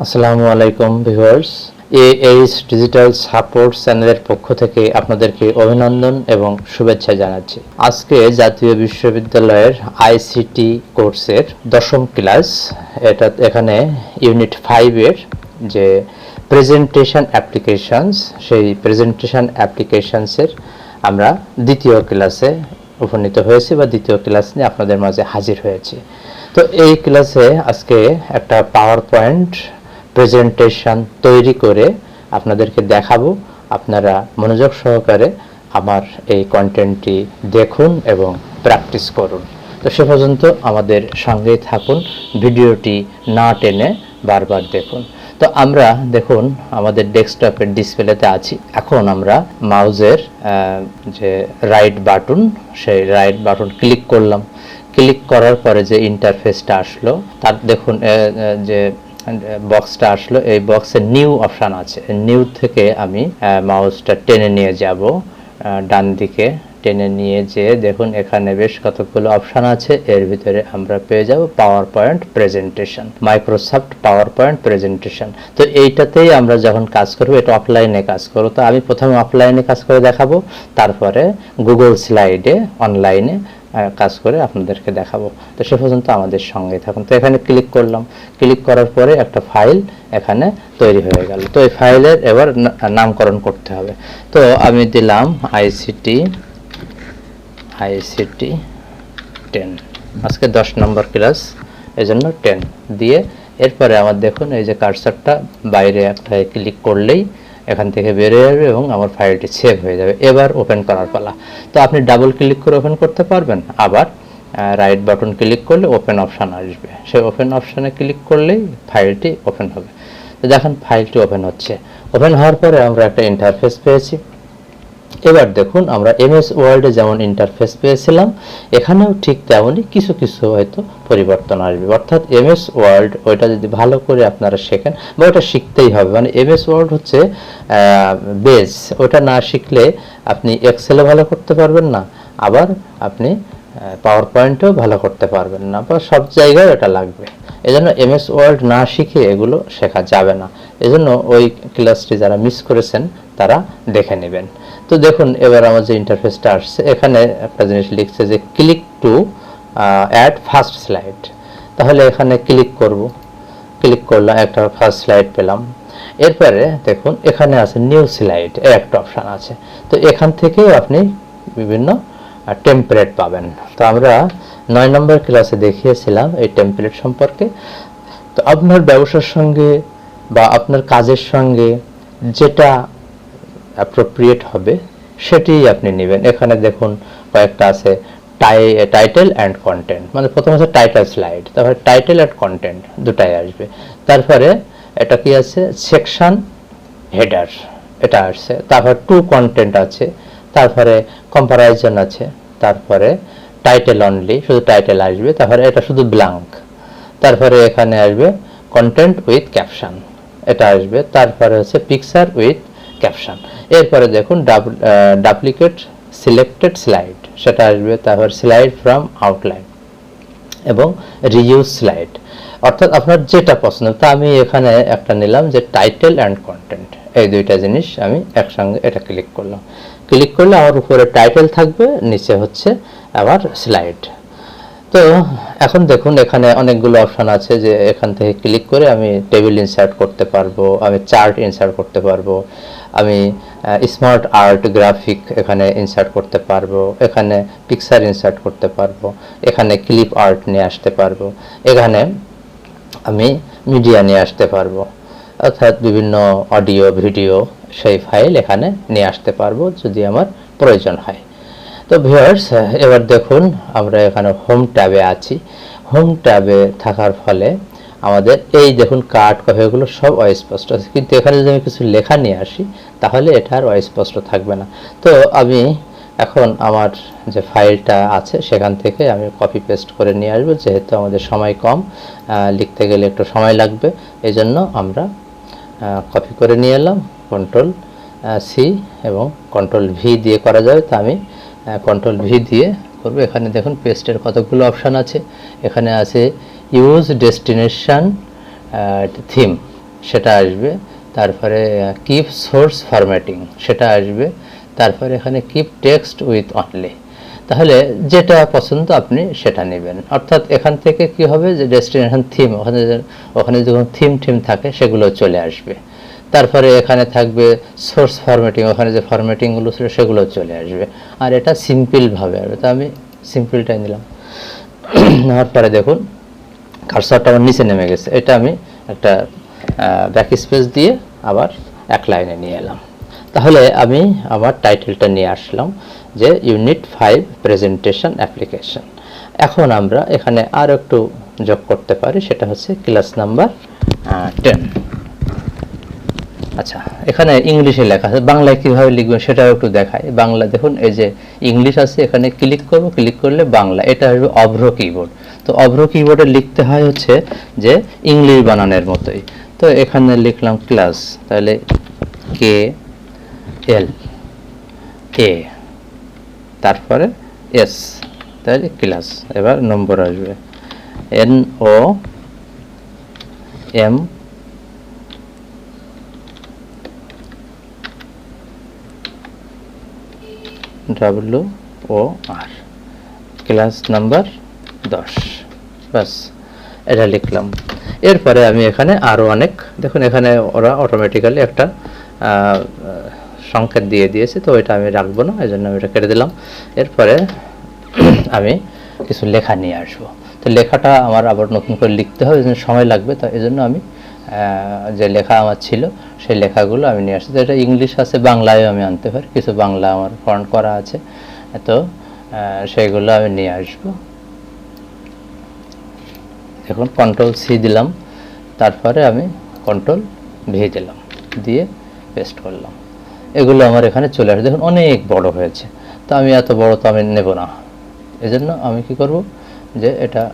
আসসালামু আলাইকুম, viewers. AH digital support চ্যানেলের পক্ষ থেকে আপনাদেরকে অভিনন্দন এবং শুভেচ্ছা জানাচ্ছি। আজকে জাতীয় বিশ্ববিদ্যালয়ের আইসিটি কোর্সের দশম ক্লাস, এটা এখানে ইউনিট ফাইভের যে প্রেজেন্টেশন অ্যাপ্লিকেশনস সেই প্রেজেন্টেশন অ্যাপ্লিকেশনসের আমরা দ্বিতীয় ক্লাসে উপনীত হয়েছি বা দ্বিতীয় ক্লাস নিয়ে আপনাদের মাঝে হাজির হয়েছি। তো এই ক্লাসে আজকে একটা পাওয়ার পয়েন্ট প্রেজেন্টেশন তৈরি করে আপনাদেরকে দেখাবো। আপনারা মনোযোগ সহকারে আমার এই কন্টেন্টটি দেখুন এবং প্র্যাকটিস করুন। তো সে পর্যন্ত আমাদের সঙ্গেই থাকুন, ভিডিওটি না টেনে বারবার দেখুন। তো আমরা দেখুন, আমাদের ডেস্কটপের ডিসপ্লেতে আছি। এখন আমরা মাউজের যে রাইট বাটন সেই রাইট বাটন ক্লিক করলাম। ক্লিক করার পরে যে ইন্টারফেসটা আসলো, তার দেখুন যে বক্সটা আসলো, এই বক্সে নিউ অপশান আছে। নিউ থেকে আমি মাউসটা টেনে নিয়ে যাব ডান দিকে। টেনে নিয়ে যেয়ে দেখুন, এখানে বেশ কতগুলো অপশান আছে। এর ভিতরে আমরা পেয়ে যাব PowerPoint presentation Microsoft PowerPoint presentation তো এইটাতেই আমরা যখন কাজ করব, এটা অফলাইনে কাজ করব। তো আমি প্রথমে অফলাইনে কাজ করে দেখাবো, তারপরে গুগল স্লাইডে অনলাইনে কাজ করে আপনাদেরকে দেখাবো। তো সে পর্যন্ত আমাদের সঙ্গে থাকুন। তো এখানে ক্লিক করলাম। ক্লিক করার পরে একটা ফাইল এখানে তৈরি হয়ে গেল। তো এই ফাইলের এবার নামকরণ করতে হবে। তো আমি দিলাম আইসিটি আইসিটি টেন আজকে দশ নম্বর ক্লাস এই জন্য টেন দিয়ে এরপরে আমার দেখুন, এই যে কার্সারটা বাইরে একটা ক্লিক করলেই এখান থেকে বেরিয়ে যাবে এবং আমার ফাইলটি সেভ হয়ে যাবে। এবার ওপেন করার পালা। তো আপনি ডাবল ক্লিক করে ওপেন করতে পারবেন। আবার রাইট বাটন ক্লিক করলে ওপেন অপশান আসবে। সেই ওপেন অপশানে ক্লিক করলেই ফাইলটি ওপেন হবে। তো দেখেন, ফাইলটি ওপেন হচ্ছে। ওপেন হওয়ার পরে আমরা একটা ইন্টারফেস পেয়েছি। এবার দেখুন আমরা এমএস ওয়ার্ল্ডে যেমন ইন্টারফেস পেয়েছিলাম, এখানেও ঠিক তেমনই কিছু কিছু হয়তো পরিবর্তন আসবে। অর্থাৎ এমএস ওয়ার্ল্ড ওইটা যদি ভালো করে আপনারা শেখেন, বা ওটা শিখতেই হবে। মানে এমএস ওয়ার্ল্ড হচ্ছে বেস ওটা না শিখলে আপনি এক্সেলে ভালো করতে পারবেন না, আবার আপনি পাওয়ার পয়েন্টও ভালো করতে পারবেন না, বা সব জায়গায় ওটা লাগবে। এজন্য এমএস ওয়ার্ল্ড না শিখে এগুলো শেখা যাবে না। এজন্য ওই ক্লাসটি যারা মিস করেছেন, তারা দেখে নেবেন। তো দেখুন, এবার আমার যে ইন্টারফেসটা আসছে, এখানে একটা জিনিস লিখছে যে click to add first slide তাহলে এখানে ক্লিক করব। ক্লিক করলাম, একটা ফার্স্ট স্লাইড পেলাম। এরপরে দেখুন, এখানে আছে নিউ স্লাইড একটা অপশান আছে। তো এখান থেকেও আপনি বিভিন্ন টেমপ্লেট পাবেন। তো আমরা নয় নম্বর ক্লাসে দেখিয়েছিলাম এই টেমপ্লেট সম্পর্কে। তো আপনার ব্যবসার সঙ্গে বা আপনার কাজের সঙ্গে যেটা অ্যাপ্রোপ্রিয়েট হবে, সেটিই আপনি নেবেন। এখানে দেখুন কয়েকটা আছে টাই টাইটেল অ্যান্ড কন্টেন্ট মানে প্রথম আছে টাইটেল স্লাইড তারপরে টাইটেল অ্যান্ড কন্টেন্ট দুটাই আসবে। তারপরে এটা কি আছে? সেকশন হেডার এটা আসছে। তারপর টু কন্টেন্ট আছে, তারপরে কম্পারাইজন আছে, তারপরে টাইটেল অনলি শুধু টাইটেল আসবে, তারপরে এটা শুধু ব্ল্যাঙ্ক তারপরে এখানে আসবে কন্টেন্ট উইথ ক্যাপশন এটা আসবে। তারপরে হচ্ছে পিকচার উইথ ক্যাপশন এরপরে দেখুন ডাপ্লিকেট সিলেক্টেড স্লাইড সেটা আসবে তারপর স্লাইড ফ্রম আউটলাইন এবং রিউজ স্লাইড অর্থাৎ আপনার যেটা পছন্দ, তা আমি এখানে একটা নিলাম যে টাইটেল অ্যান্ড কন্টেন্ট এই দুইটা জিনিস আমি একসঙ্গে এটা ক্লিক করলাম। ক্লিক করলে আমার উপরে টাইটেল থাকবে, নিচে হচ্ছে আবার স্লাইড তো এখন দেখুন, এখানে অনেকগুলো অপশন আছে যে এখান থেকে ক্লিক করে আমি টেবিল ইনসার্ট করতে পারব, আমি চার্ট ইনসার্ট করতে পারব। আমি স্মার্ট আর্ট গ্রাফিক এখানে ইনসার্ট করতে পারব, এখানে পিকচার ইনসার্ট করতে পারব, এখানে ক্লিপ আর্ট নিয়ে আসতে পারব, এখানে আমি মিডিয়া নিয়ে আসতে পারব, অর্থাৎ বিভিন্ন অডিও ভিডিও সেই ফাইল এখানে নিয়ে আসতে পারব যদি আমার প্রয়োজন হয়। তো ভিউয়ার্স এবার দেখুন আমরা এখানে হোম ট্যাবে আছি। হোম ট্যাবে থাকার ফলে আমাদের এই দেখুন কার্ড কফি এগুলো সব অস্পষ্ট আছে। কিন্তু এখানে যদি আমি কিছু লেখা নিয়ে আসি, তাহলে এটা আর অস্পষ্ট থাকবে না। তো আমি এখন আমার যে ফাইলটা আছে, সেখান থেকে আমি কপি পেস্ট করে নিয়ে আসব, যেহেতু আমাদের সময় কম লিখতে গেলে একটু সময় লাগবে। এই জন্য আমরা কপি করে নিয়ে এলাম কন্ট্রোল সি এবং কন্ট্রোল ভি দিয়ে করা যাবে। তা আমি কন্ট্রোল ভি দিয়ে করব। এখানে দেখুন পেস্টের কতগুলো অপশান আছে। এখানে আছে ইউজ ডেস্টিনেশন থিম সেটা আসবে। তারপরে কিপ সোর্স ফরম্যাটিং সেটা আসবে। তারপরে এখানে কিপ টেক্সট উইথ অনলি তাহলে যেটা পছন্দ আপনি সেটা নেবেন। অর্থাৎ এখান থেকে কি হবে যে ডেস্টিনেশন থিম ওখানে ওখানে যখন থিম থিম থাকে, সেগুলো চলে আসবে। তারপরে এখানে থাকবে সোর্স ফরম্যাটিং ওখানে যে ফরম্যাটিংগুলো ছিল, সেগুলো চলে আসবে। আর এটা সিম্পলভাবে আসবে। তো আমি সিম্পলটাই নিলাম। নেওয়ার পরে দেখুন। কারসারটা আমার নিচে নেমে গেছে। এটা আমি একটা ব্যাক স্পেস দিয়ে আবার এক লাইনে নিয়ে এলাম। তাহলে আমি আমার টাইটেলটা নিয়ে আসলাম যে ইউনিট ফাইভ প্রেজেন্টেশন অ্যাপ্লিকেশন এখন আমরা এখানে আর একটু যোগ করতে পারি, সেটা হচ্ছে ক্লাস নাম্বার টেন আচ্ছা এখানে ইংলিশে লেখা আছে। বাংলায় কীভাবে লিখবেন সেটাও একটু দেখায় বাংলা, দেখুন, এই যে ইংলিশ আছে, এখানে ক্লিক করব ক্লিক করলে বাংলা, এটা আসবে অভ্র কিবোর্ড তো অভ্র কিবোর্ডে লিখতে হয় হচ্ছে যে ইংলিশ বানানের মতোই। তো এখানে লিখলাম ক্লাস তাহলে কে এল এ তারপরে এস তাহলে ক্লাস এবার নম্বর আসবে। N O M W O R class number দশ। ব্যাস, এটা লিখলাম। এরপরে আমি এখানে আরও অনেক, দেখুন এখানে ওরা অটোমেটিক্যালি একটা সংকেত দিয়ে দিয়েছে, তো এটা আমি রাখব না এই জন্য আমি এটা কেটে দিলাম। এরপরে আমি কিছু লেখা নিয়ে আসব। তো লেখাটা আমার আবার নতুন করে লিখতে হবে এই জন্য সময় লাগবে, তো এই জন্য আমি যে লেখা আমার ছিল, সেই লেখাগুলো আমি নিয়ে আসছি তো এটা ইংলিশ আছে, বাংলায়ও আমি আনতে পারি, কিছু বাংলা আমার ফন্ট করা আছে, তো সেইগুলো আমি নিয়ে আসব। এখন কন্ট্রোল সি দিলাম, তারপরে আমি কন্ট্রোল ভি দিলাম, দিয়ে পেস্ট করলাম। এগুলো আমার এখানে চলে আসে। দেখুন, অনেক বড় হয়েছে। তো আমি এত বড় তো আমি নেব না। এজন্য আমি কি করব যে এটা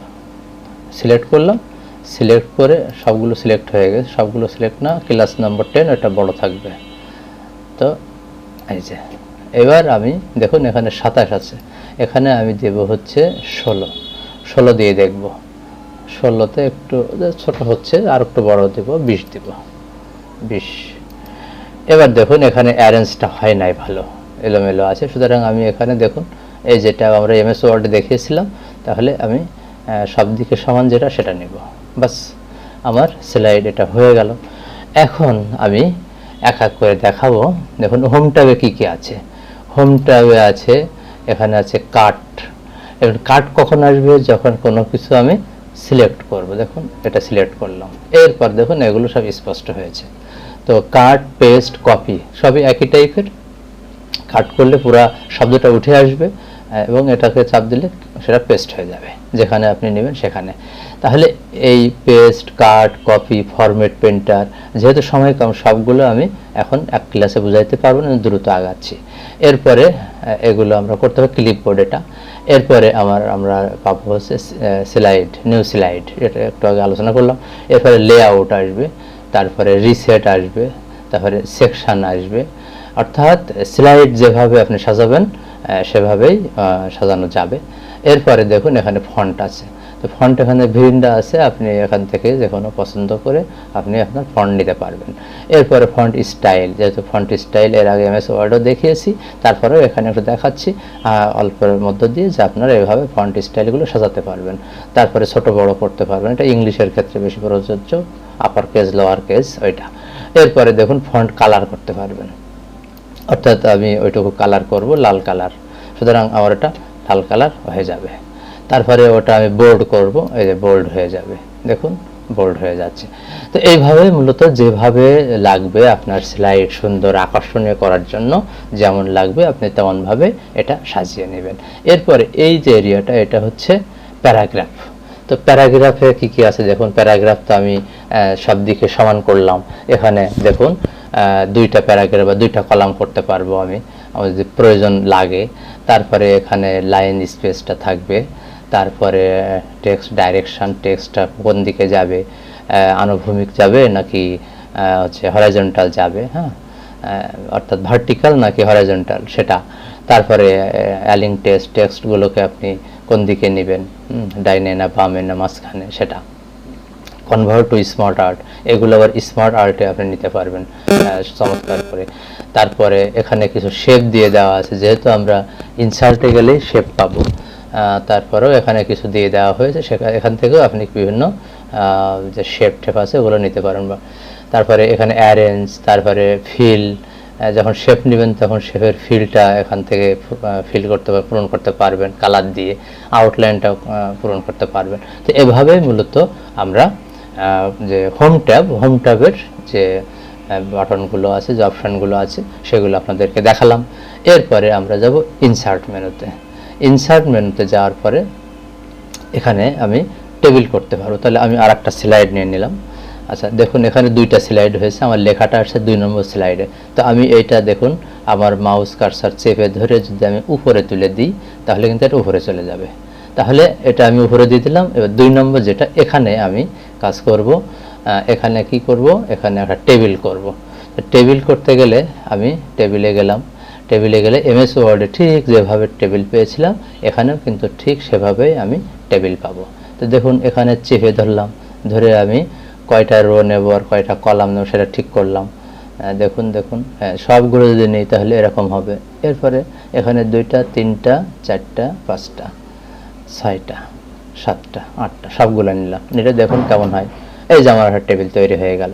সিলেক্ট করলাম। সিলেক্ট করে সবগুলো সিলেক্ট হয়ে গেছে। সবগুলো সিলেক্ট না ক্লাস নাম্বার টেন এটা বড় থাকবে। তো এই যে, এবার আমি, দেখুন, এখানে সাতাশ আছে। এখানে আমি দেব হচ্ছে ষোলো। ষোলো দিয়ে দেখব। ষোলোতে একটু ছোট হচ্ছে, আর একটু বড় দেব, বিশ দেব। বিশ। এবার দেখুন, এখানে অ্যারেঞ্জটা হয় নাই ভালো, এলোমেলো আছে। সুতরাং আমি এখানে দেখুন, এই যেটা আমরা এমএস ওয়ার্ডে দেখিয়েছিলাম, তাহলে আমি সব দিকে সমান যেটা, সেটা নেব। বাস, আমার স্লাইড এটা হয়ে গেল। এখন আমি এক এক করে দেখাবো। দেখুন হোম ট্যাবে কী কী আছে? হোম ট্যাবে আছে, এখানে আছে কাট এবার কাট কখন আসবে? যখন কোনো কিছু আমি সিলেক্ট করব, দেখুন, এটা সিলেক্ট করলাম। এরপর দেখুন, এগুলো সব স্পষ্ট হয়েছে। তো কাট পেস্ট কপি সবই একই টাইপের কাট করলে পুরো শব্দটা উঠে আসবে, এবং এটাকে চাপ দিলে সেটা পেস্ট হয়ে যাবে, যেখানে আপনি নেবেন সেখানে। তাহলে এই paste cut copy format painter যেহেতু সময় কম, সবগুলো আমি এখন এক ক্লাসে বুঝাইতে পারব না, দ্রুত আগাচ্ছি। এরপরে, এগুলো আমরা করতে হবে ক্লিপবোর্ড এটা এরপরে আমার, আমরা পাবো হচ্ছে স্লাইড নিউ স্লাইড এটা একটু আগে আলোচনা করলাম। এরপরে লেআউট আসবে, তারপরে রিসেট আসবে, তারপরে সেকশান আসবে। অর্থাৎ স্লাইড যেভাবে আপনি সাজাবেন সেভাবেই সাজানো যাবে। এরপরে দেখুন এখানে ফন্ট আছে। তো ফন্ট এখানে ভিন্ডা আছে, আপনি এখান থেকে যে কোনো পছন্দ করে আপনি আপনার ফন্ট নিতে পারবেন। এরপরে ফন্ট স্টাইল যেহেতু ফন্ট স্টাইল এর আগে এমএস ওয়ার্ডও দেখিয়েছি, তারপরেও এখানে একটু দেখাচ্ছি অল্পের মধ্য দিয়ে যে আপনারা এভাবে ফন্ট স্টাইলগুলো সাজাতে পারবেন। তারপরে ছোট বড় করতে পারবেন, এটা ইংলিশের ক্ষেত্রে বেশি প্রযোজ্য আপার কেজ লোয়ার কেজ ওইটা। এরপরে দেখুন ফন্ট কালার করতে পারবেন। অর্থাৎ আমি ওইটুকু কালার করব, লাল কালার সুতরাং আমার এটা লাল কালার হয়ে যাবে। তারপরে ওটা আমি বোল্ড করব, এই যে বোল্ড হয়ে যাবে। দেখুন বোল্ড হয়ে যাচ্ছে। তো এইভাবে মূলত যেভাবে লাগবে আপনার স্লাইড সুন্দর আকর্ষণীয় করার জন্য, যেমন লাগবে আপনি তেমনভাবে এটা সাজিয়ে নেবেন। এরপরে এই যে এরিয়াটা এটা হচ্ছে প্যারাগ্রাফ তো প্যারাগ্রাফে কি কি আছে? দেখুন প্যারাগ্রাফ তো আমি সব দিকে সমান করলাম। এখানে দেখুন দুইটা প্যারাগ্রাফ বা দুইটা কলাম করতে পারব আমি। আমার যদি প্রয়োজন লাগে। তারপরে এখানে লাইন স্পেসটা থাকবে। তারপরে টেক্সট ডাইরেকশন টেক্সটটা কোন দিকে যাবে আনুভূমিক যাবে নাকি হচ্ছে হরাইজন্টাল যাবে হ্যাঁ? অর্থাৎ ভার্টিক্যাল নাকি হরাইজন্টাল সেটা। তারপরে অ্যালিং টেক্সট টেক্সটগুলোকে আপনি কোন দিকে নেবেন ডাইনে না বামে না মাঝখানে, সেটা। কনভার্ট টু স্মার্ট আর্ট এগুলো আবার স্মার্ট আর্টে আপনি নিতে পারবেন চমৎকার করে। তারপরে এখানে কিছু শেপ দিয়ে দেওয়া আছে, যেহেতু আমরা ইনসার্টে গেলেই শেপ পাবো। তারপরেও এখানে কিছু দিয়ে দেওয়া হয়েছে। সেখানে এখান থেকেও আপনি বিভিন্ন যে শেপ টেপ আছে, ওগুলো নিতে পারেন বা, তারপরে এখানে অ্যারেঞ্জ তারপরে ফিল যখন শেপ নেবেন, তখন শেপের ফিলটা এখান থেকে ফিল করতে পার- পূরণ করতে পারবেন কালার দিয়ে। আউটলাইনটা পূরণ করতে পারবেন। তো এভাবে মূলত আমরা যে হোম ট্যাব হোম ট্যাবের যে বাটনগুলো আছে, যে অপশানগুলো আছে, সেগুলো আপনাদেরকে দেখালাম। এরপরে আমরা যাব ইনসার্ট মেনুতে ইনসার্ট মেনুতে যাওয়ার পরে এখানে আমি টেবিল করতে পারব। তাহলে আমি আর একটা স্লাইড নিয়ে নিলাম। আচ্ছা দেখুন, এখানে দুইটা স্লাইড হয়েছে। আমার লেখাটা আসছে দুই নম্বর স্লাইডে তো আমি এইটা দেখুন, আমার মাউস কারসার চেপে ধরে যদি আমি উপরে তুলে দিই, তাহলে কিন্তু এটা উপরে চলে যাবে। তাহলে এটা আমি উপরে দিয়ে দিলাম। এবার দুই নম্বর যেটা, এখানে আমি কাজ করব। এখানে কি করব? এখানে একটা টেবিল করব। টেবিল করতে গেলে আমি টেবিলে গেলাম। টেবিলে গেলে এমএস ওয়ার্ডে ঠিক যেভাবে টেবিল পেয়েছিলাম, এখানেও কিন্তু ঠিক সেভাবেই আমি টেবিল পাবো। তো দেখুন, এখানে চেপে ধরলাম, ধরে আমি কয়টা রো নেব আর কয়টা কলাম নেব সেটা ঠিক করলাম। দেখুন দেখুন হ্যাঁ সবগুলো যদি নিই তাহলে এরকম হবে। এরপরে এখানে দুইটা, তিনটা, চারটা, পাঁচটা, ছয়টা, সাতটা, আটটা, সবগুলো নিলাম। নিলে দেখুন কেমন হয়। এই যে আমার টেবিল তৈরি হয়ে গেল।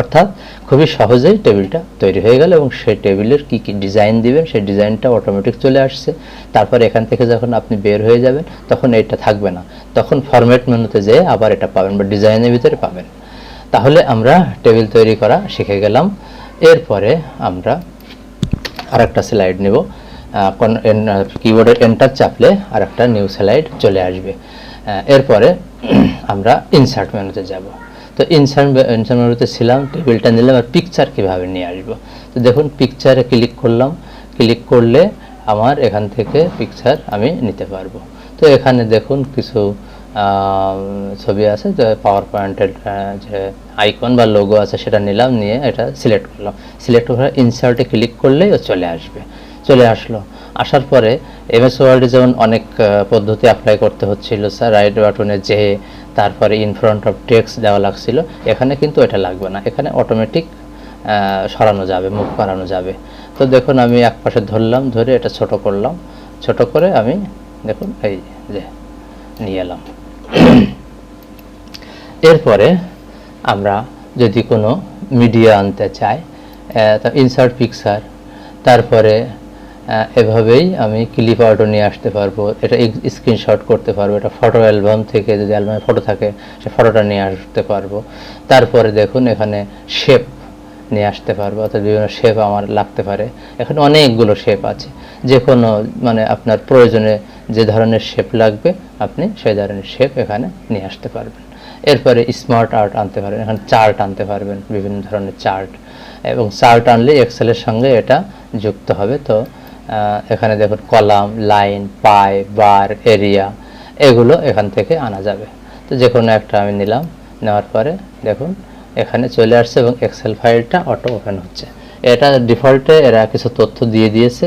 অর্থাৎ খুবই সহজেই টেবিলটা তৈরি হয়ে গেল এবং সেই টেবিলের কি কি ডিজাইন দিবেন, সেই ডিজাইনটা অটোমেটিক চলে আসছে। তারপর এখান থেকে যখন আপনি বের হয়ে যাবেন, তখন এটা থাকবে না। তখন ফরম্যাট মেনুতে যেয়ে আবার এটা পাবেন বা ডিজাইনের ভিতরে পাবেন। তাহলে আমরা টেবিল তৈরি করা শিখে গেলাম। এরপরে আমরা আর একটা স্লাইড নেব কিবোর্ডের এন্টার চাপলে আর একটা নিউ স্লাইড চলে আসবে। এরপরে আমরা ইনসার্ট মেনুতে যাব। তো ইনসার্ট ইনসার্ট মেনুতে ছিলাম টেবিলটা নিলাম আর পিকচার কীভাবে নিয়ে আসব? তো দেখুন পিকচারে ক্লিক করলাম ক্লিক করলে আমার এখান থেকে পিকচার আমি নিতে পারব। তো এখানে দেখুন কিছু ছবি আছে, যে পাওয়ার পয়েন্টের যে আইকন বা লোগো আছে, সেটা নিলাম, নিয়ে এটা সিলেক্ট করলাম। সিলেক্ট করে ইনসার্টে ক্লিক করলেই ও চলে আসবে। চলে আসলো। আসার পরে এমএস ওয়ার্ডে যেমন অনেক পদ্ধতি অ্যাপ্লাই করতে হচ্ছিল, স্যার, রাইট বাটনে যে, তারপরে ইন ফ্রন্ট অফ টেক্সট দেওয়া লাগছিল, এখানে কিন্তু এটা লাগবে না, এখানে অটোমেটিক সরানো যাবে, মুখ করানো যাবে। তো দেখুন, আমি এক পাশে ধরলাম, ধরে এটা ছোট করলাম, ছোট করে আমি দেখুন, এই যে, নিয়ে এলাম। এরপরে আমরা যদি কোনো মিডিয়া আনতে চাই ইনসার্ট পিকচার তারপরে এভাবেই আমি ক্লিপ আউটও নিয়ে আসতে পারব। এটা স্ক্রিনশট করতে পারব। এটা ফটো অ্যালবাম থেকে যদি অ্যালবামে ফটো থাকে, সে ফটোটা নিয়ে আসতে পারব। তারপরে দেখুন এখানে শেপ নিয়ে আসতে পারব, অর্থাৎ বিভিন্ন শেপ আমার লাগতে পারে। এখানে অনেকগুলো শেপ আছে। যে কোনো মানে আপনার প্রয়োজনে যে ধরনের শেপ লাগবে, আপনি সেই ধরনের শেপ এখানে নিয়ে আসতে পারবেন। এরপরে স্মার্ট আর্ট আনতে পারবেন। এখানে চার্ট আনতে পারবেন, বিভিন্ন ধরনের চার্ট এবং চার্ট আনলে এক্সেলের সঙ্গে এটা যুক্ত হবে। তো এখানে দেখুন, column, line, pie, bar, area, এগুলো এখান থেকে আনা যাবে। তো যে কোনো একটা আমি নিলাম, নেওয়ার পরে দেখুন, এখানে চলে আসছে এবং এক্সেল ফাইলটা অটো ওপেন হচ্ছে। এটা ডিফল্টে এরা কিছু তথ্য দিয়ে দিয়েছে।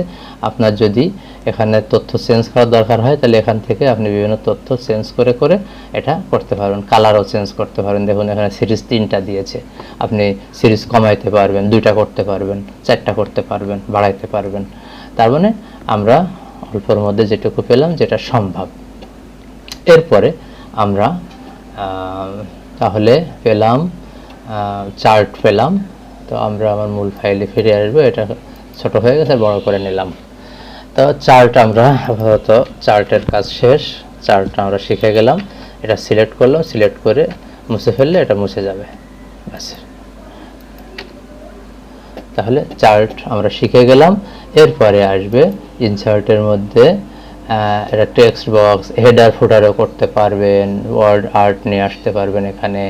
আপনার যদি এখানে তথ্য চেঞ্জ করার দরকার হয়, তাহলে এখান থেকে আপনি বিভিন্ন তথ্য চেঞ্জ করে করে এটা করতে পারবেন, কালারও চেঞ্জ করতে পারেন দেখুন, এখানে সিরিজ তিনটা দিয়েছে। আপনি সিরিজ কমাইতে পারবেন, দুইটা করতে পারবেন, চারটা করতে পারবেন, বাড়াইতে পারবেন। তার মানে আমরা অল্পর মধ্যে যেটুকু পেলাম যেটা সম্ভব। এরপরে আমরা তাহলে পেলাম চার্ট পেলাম। তো আমরা আমার মূল ফাইলে ফিরে আসব, এটা ছোট হয়ে গেছে, বড় করে নিলাম। তো চার্ট আমরা আপাতত, চার্টের কাজ শেষ, চার্ট আমরা শিখে গেলাম। এটা সিলেক্ট করলাম সিলেক্ট করে মুছে ফেললে এটা মুছে যাবে। ব্যাস। তাহলে চার্ট আমরা শিখে গেলাম। এরপরে আসবে ইনসার্টের মধ্যে এটা টেক্সট বক্স হেডার ফুটারও করতে পারবেন ওয়ার্ড আর্ট নিয়ে আসতে পারবেন এখানে।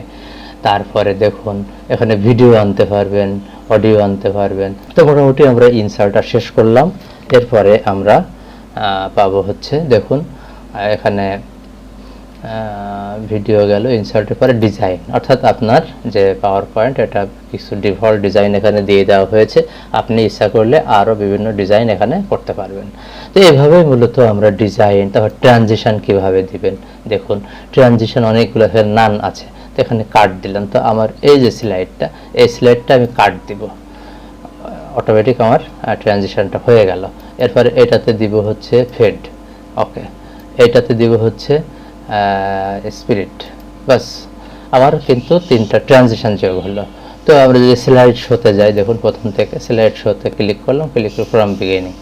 তারপরে দেখুন, এখানে ভিডিও আনতে পারবেন অডিও আনতে পারবেন। তো মোটামুটি আমরা ইনসার্টটা শেষ করলাম। এরপরে আমরা পাবো হচ্ছে, দেখুন, এখানে ভিডিও গেল ইনসার্টের পরে ডিজাইন অর্থাৎ আপনার যে পাওয়ার পয়েন্ট এটা কিছু ডিফল্ট ডিজাইন এখানে দিয়ে দেওয়া হয়েছে। আপনি ইচ্ছা করলে আরও বিভিন্ন ডিজাইন এখানে করতে পারবেন। তো এইভাবে মূলত আমরা ডিজাইন তারপর ট্রানজিশান কীভাবে দিবেন? দেখুন ট্রানজিশন অনেকগুলো এখানে নান আছে। তো এখানে কাট দিলাম। তো আমার এই যে স্লাইডটা এই স্লাইডটা আমি কাট দিব। অটোমেটিক আমার ট্রানজিশনটা হয়ে গেল। এরপরে এটাতে দিব হচ্ছে ফেড ওকে এটাতে দিব হচ্ছে স্পিরিট বাস, আমার কিন্তু তিনটা ট্রানজিশন যোগ হলো। তো আমরা যদি স্লাইড শোতে যাই, দেখুন প্রথম থেকে স্লাইড শোতে ক্লিক করলাম ক্লিক করে ফ্রম বিগিনিং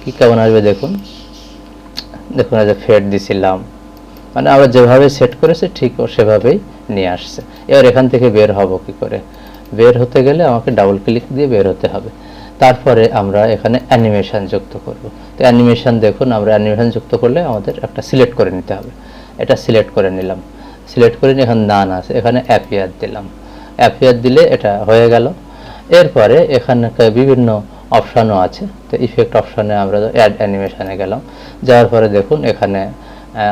কি কেমন আসবে দেখুন? দেখুন যে ফেড দিছিলাম। মানে আমরা যেভাবে সেট করেছি, ঠিক ও সেভাবেই নিয়ে আসছে। এবার এখান থেকে বের হব কি করে? বের হতে গেলে আমাকে ডাবল ক্লিক দিয়ে বের হতে হবে। তারপরে আমরা এখানে অ্যানিমেশন যুক্ত করব। তো অ্যানিমেশন দেখুন, আমরা অ্যানিমেশন যুক্ত করলে আমাদের একটা সিলেক্ট করে নিতে হবে। এটা সিলেক্ট করে নিলাম। সিলেক্ট করে নিয়ে এখন নান আছে। এখানে অ্যাপিয়ার দিলাম। অ্যাপিয়ার দিলে এটা হয়ে গেল। এরপরে এখানে বিভিন্ন অপশানও আছে। তো ইফেক্ট অপশানে আমরা অ্যাড অ্যানিমেশানে গেলাম। যাওয়ার পরে দেখুন এখানে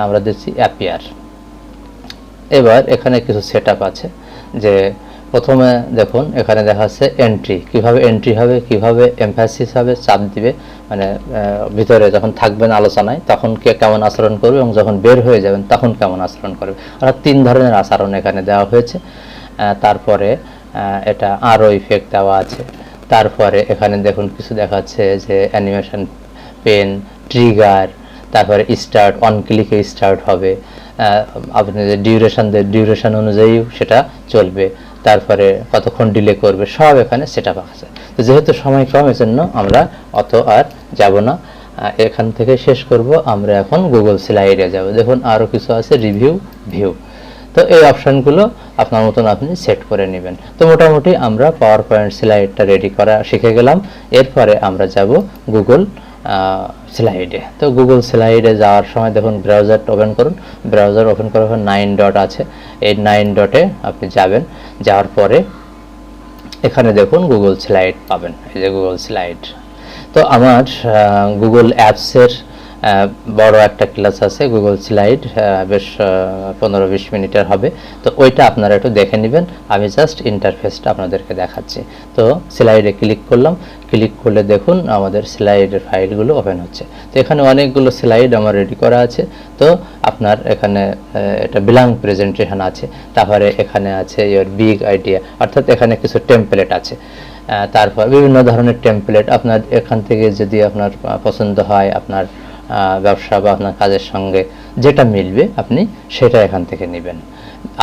আমরা দিচ্ছি অ্যাপিয়ার এবার এখানে কিছু সেট আছে যে প্রথমে দেখুন, এখানে দেখা যাচ্ছে এন্ট্রি কীভাবে এন্ট্রি হবে, কীভাবে এমফাসিস হবে, চাপ দিবে মানে ভিতরে যখন থাকবেন আলোচনায়, তখন কে কেমন আচরণ করবে এবং যখন বের হয়ে যাবেন, তখন কেমন আচরণ করবে। অর্থাৎ তিন ধরনের আচরণ এখানে দেওয়া হয়েছে। তারপরে এটা আরও ইফেক্ট দেওয়া আছে। তারপরে এখানে দেখুন, কিছু দেখাচ্ছে যে অ্যানিমেশন পেন ট্রিগার তারপরে স্টার্ট অন ক্লিকে স্টার্ট হবে। আপনি যে ডিউরেশন ডিউরেশন অনুযায়ী সেটা চলবে। তারপরে কতক্ষণ ডিলে করবে, সব এখানে সেট আপ আছে। তো যেহেতু সময় কম, এজন্য আমরা অত আর যাব না। এখান থেকে শেষ করব, আমরা এখন গুগল স্লাইডে যাব। দেখুন আরও কিছু আছে রিভিউ ভিউ তো এই অপশানগুলো আপনার মতন আপনি সেট করে নেবেন। তো মোটামুটি আমরা পাওয়ার পয়েন্ট স্লাইডটা রেডি করা শিখে গেলাম। এরপরে আমরা যাব গুগল স্লাইডে তো গুগল স্লাইডে যাওয়ার সময় দেখুন ব্রাউজারটা ওপেন করুন। ব্রাউজার ওপেন করার পর নাইন ডট আছে। এই নাইন ডটে আপনি যাবেন। যাওয়ার পরে এখানে দেখুন গুগল স্লাইড পাবেন। এই যে গুগল স্লাইড তো আমার গুগল অ্যাপসের বড় একটা ক্লাস আছে। গুগল স্লাইড বেশ পনেরো বিশ মিনিটের হবে। তো ওইটা আপনারা একটু দেখে নেবেন। আমি জাস্ট ইন্টারফেসটা আপনাদেরকে দেখাচ্ছি। তো স্লাইডে ক্লিক করলাম। ক্লিক করলে দেখুন আমাদের স্লাইডের ফাইলগুলো ওপেন হচ্ছে। তো এখানে অনেকগুলো স্লাইড আমার রেডি করা আছে। তো আপনার এখানে এটা বিলাং প্রেজেন্টেশন আছে, তারপরে এখানে আছে ইয়োর বিগ আইডিয়া অর্থাৎ এখানে কিছু টেমপ্লেট আছে। তারপর বিভিন্ন ধরনের টেমপ্লেট আপনার এখান থেকে যদি আপনার পছন্দ হয় আপনার ব্যবসা বা আপনার কাজের সঙ্গে যেটা মিলবে আপনি সেটা এখান থেকে নেবেন।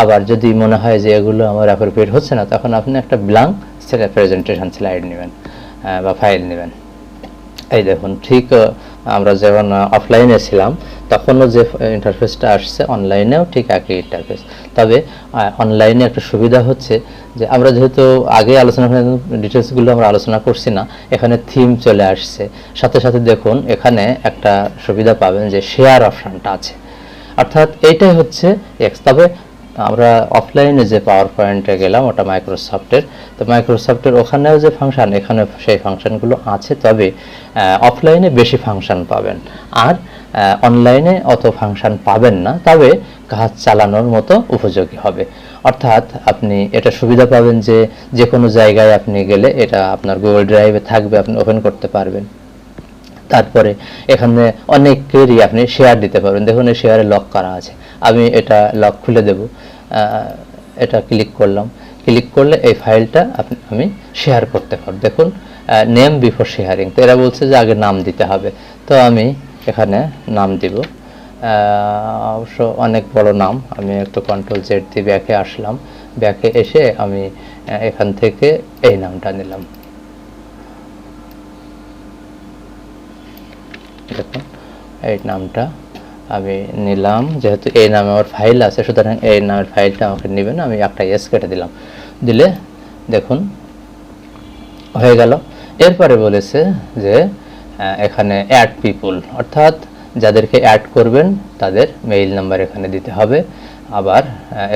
আবার যদি মনে হয় যে এগুলো আমার অ্যাপ্রোপ্রিয়েট হচ্ছে না, তখন আপনি একটা ব্লাঙ্ক প্রেজেন্টেশন স্লাইড নেবেন। বা ফাইল নেবেন। এই দেখুন, ঠিক আমরা যখন অফলাইনে ছিলাম, তখনও যে ইন্টারফেসটা আসছে অনলাইনেও ঠিক একই ইন্টারফেস তবে অনলাইনে একটা সুবিধা হচ্ছে যে, আমরা যেহেতু আগে আলোচনা ডিটেলসগুলো আমরা আলোচনা করছি না, এখানে থিম চলে আসছে। সাথে সাথে দেখুন, এখানে একটা সুবিধা পাবেন যে শেয়ার অপশানটা আছে। অর্থাৎ, এইটাই হচ্ছে এক্স তবে আমরা অফলাইনে যে পাওয়ার পয়েন্টে গেলাম, ওটা মাইক্রোসফটের তো মাইক্রোসফটের ওখানেও যে ফাংশন এখানে সেই ফাংশনগুলো আছে, তবে অফলাইনে বেশি ফাংশন পাবেন। আর অনলাইনে অত ফাংশন পাবেন না, তবে কাজ চালানোর মতো উপযোগী হবে। অর্থাৎ আপনি এটা সুবিধা পাবেন যে যে কোনো জায়গায় আপনি গেলে এটা আপনার গুগল ড্রাইভে থাকবে, আপনি ওপেন করতে পারবেন। তারপরে এখানে অনেকেরই আপনি শেয়ার দিতে পারবেন। দেখুন, এই শেয়ারে লক করা আছে। আমি এটা লক খুলে দেব। এটা ক্লিক করলাম। ক্লিক করলে এই ফাইলটা আমি শেয়ার করতে পারব। দেখুন নেম বিফোর শেয়ারিং তো এরা বলছে যে আগে নাম দিতে হবে। তো আমি এখানে নাম দিব। অবশ্য অনেক বড় নাম। আমি একটু কন্ট্রোল জেড দিয়ে ব্যাকে আসলাম। ব্যাকে এসে আমি এখান থেকে এই নামটা নিলাম। দেখুন, এই নামটা আমি নিলাম, যেহেতু এই নামে আমার ফাইল আছে, সুতরাং এই নামের ফাইলটা আমাকে নেবেন, আমি একটা এস কেটে দিলাম। দিলে দেখুন, হয়ে গেল। এরপরে বলেছে যে এখানে অ্যাড পিপুল অর্থাৎ যাদেরকে অ্যাড করবেন, তাদের মেইল নাম্বার এখানে দিতে হবে। আবার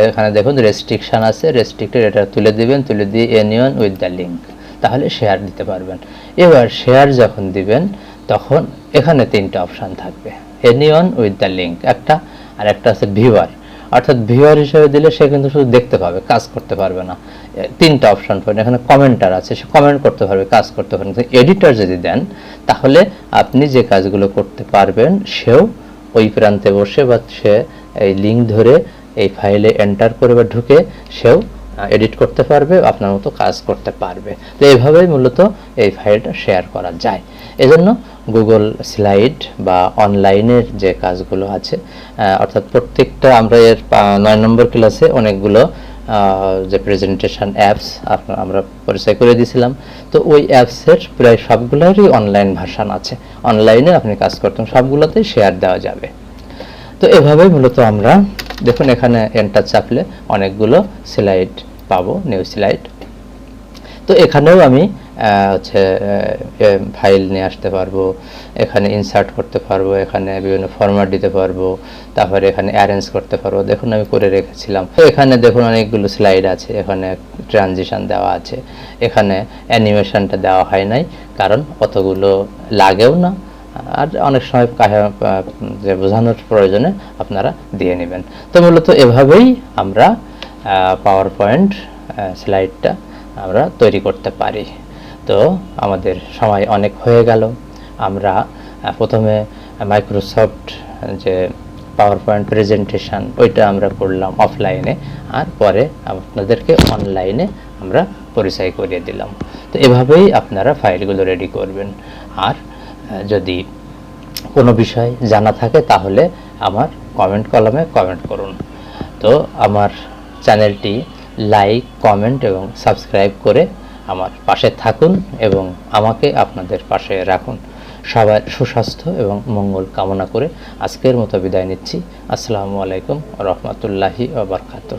এখানে দেখুন রেস্ট্রিকশন আছে রেস্ট্রিক্টেড এটা তুলে দিবেন, তুলে দিয়ে এনিয়ন উইথ দ্য লিঙ্ক তাহলে শেয়ার দিতে পারবেন। এবার শেয়ার যখন দিবেন, তখন এখানে তিনটা অপশান থাকবে। এনিয়ন উইথ দ্য লিঙ্ক একটা, আর একটা আছে ভিউয়ার অর্থাৎ ভিউয়ার হিসেবে দিলে সে কিন্তু শুধু দেখতে পাবে, কাজ করতে পারবে না। তিনটা অপশন পাবেন এখানে কমেন্টার আছে, সে কমেন্ট করতে পারবে, কাজ করতে পারবে এডিটর যদি দেন, তাহলে আপনি যে কাজগুলো করতে পারবেন, সেও ওই প্রান্তে বসে বা সে এই লিঙ্ক ধরে এই ফাইলে এন্টার করে বা ঢুকে সেও এডিট করতে পারবে, আপনার মতো কাজ করতে পারবে। তো এইভাবেই মূলত এই ফাইলটা শেয়ার করা যায়। এজন্য গুগল স্লাইড বা অনলাইনের যে কাজগুলো আছে অর্থাৎ প্রত্যেকটা আমরা এর নয় নম্বর ক্লাসে অনেকগুলো যে প্রেজেন্টেশন অ্যাপস আমরা পরিচয় করে দিয়েছিলাম। তো ওই অ্যাপসের প্রায় সবগুলোরই অনলাইন ভার্সান আছে। অনলাইনে আপনি কাজ করতেন, সবগুলোতেই শেয়ার দেওয়া যাবে। তো এভাবেই মূলত আমরা, দেখুন এখানে এন্টার চাপলে অনেকগুলো স্লাইড পাবো নিউ স্লাইড তো এখানেও আমি হচ্ছে ফাইল নিয়ে আসতে পারব, এখানে ইনসার্ট করতে পারব, এখানে বিভিন্ন ফরম্যাট দিতে পারব, তারপরে এখানে অ্যারেঞ্জ করতে পারব। দেখুন, আমি করে রেখেছিলাম। তো এখানে দেখুন অনেকগুলো স্লাইড আছে, এখানে ট্রানজিশন দেওয়া আছে। এখানে অ্যানিমেশনটা দেওয়া হয় নাই, কারণ অতগুলো লাগেও না। আর অনেক সময় যে বোঝানোর প্রয়োজনে আপনারা দিয়ে নেবেন। তো মূলত এভাবেই আমরা পাওয়ার পয়েন্ট স্লাইডটা আমরা তৈরি করতে পারি। তো আমাদের সময় অনেক হয়ে গেল। আমরা প্রথমে মাইক্রোসফট যে পাওয়ার পয়েন্ট প্রেজেন্টেশন ওইটা আমরা করলাম অফলাইনে আর পরে আপনাদেরকে অনলাইনে আমরা পরিচয় করিয়ে দিলাম। তো এভাবেই আপনারা ফাইলগুলো রেডি করবেন। আর যদি কোনো বিষয় জানা থাকে, তাহলে আমার কমেন্ট কলমে কমেন্ট করুন। তো আমার চ্যানেলটি লাইক কমেন্ট এবং সাবস্ক্রাইব করে আমার পাশে থাকুন এবং আমাকে আপনাদের পাশে রাখুন। সবার সুস্বাস্থ্য এবং মঙ্গল কামনা করে আজকের মতো বিদায় নিচ্ছি। আসসালামু আলাইকুম রহমতুল্লাহি ওবরকাতুহ